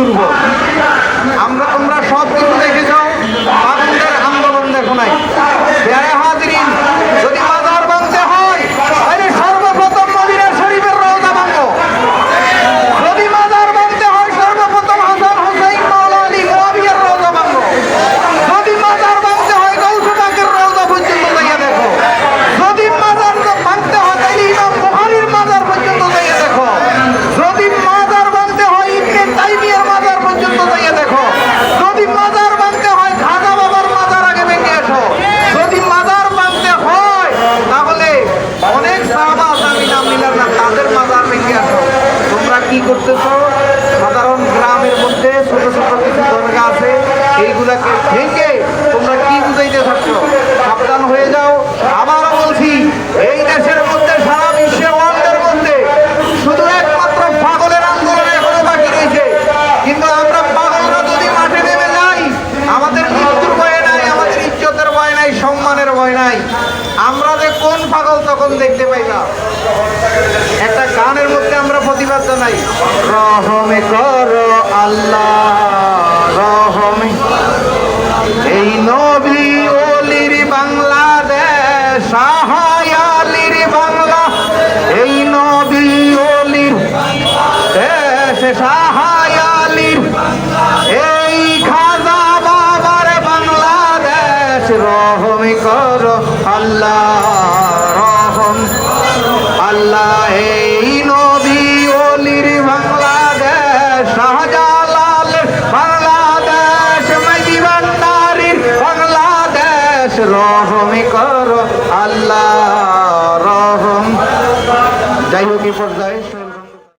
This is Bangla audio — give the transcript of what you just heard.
দুর্বল। আমরা করতেছ সাধারণ গ্রামের মধ্যে ছোট ছোট কোন ফাগল তখন দেখতে পাই না একটা গানের মধ্যে আমরা প্রতিবাদ জানাই। রহমে কর আল্লাহ, রহমে। এই নবী ওলির বাংলাদেশ সাহায় আলির বাংলা। এই নবী ওলির দেশ সাহায় এই খাজা বাবার বাংলাদেশ, রহমে কর আল্লাহ। রহম কর আল্লাহ রহম। যাই হোক এই পর্যায়ে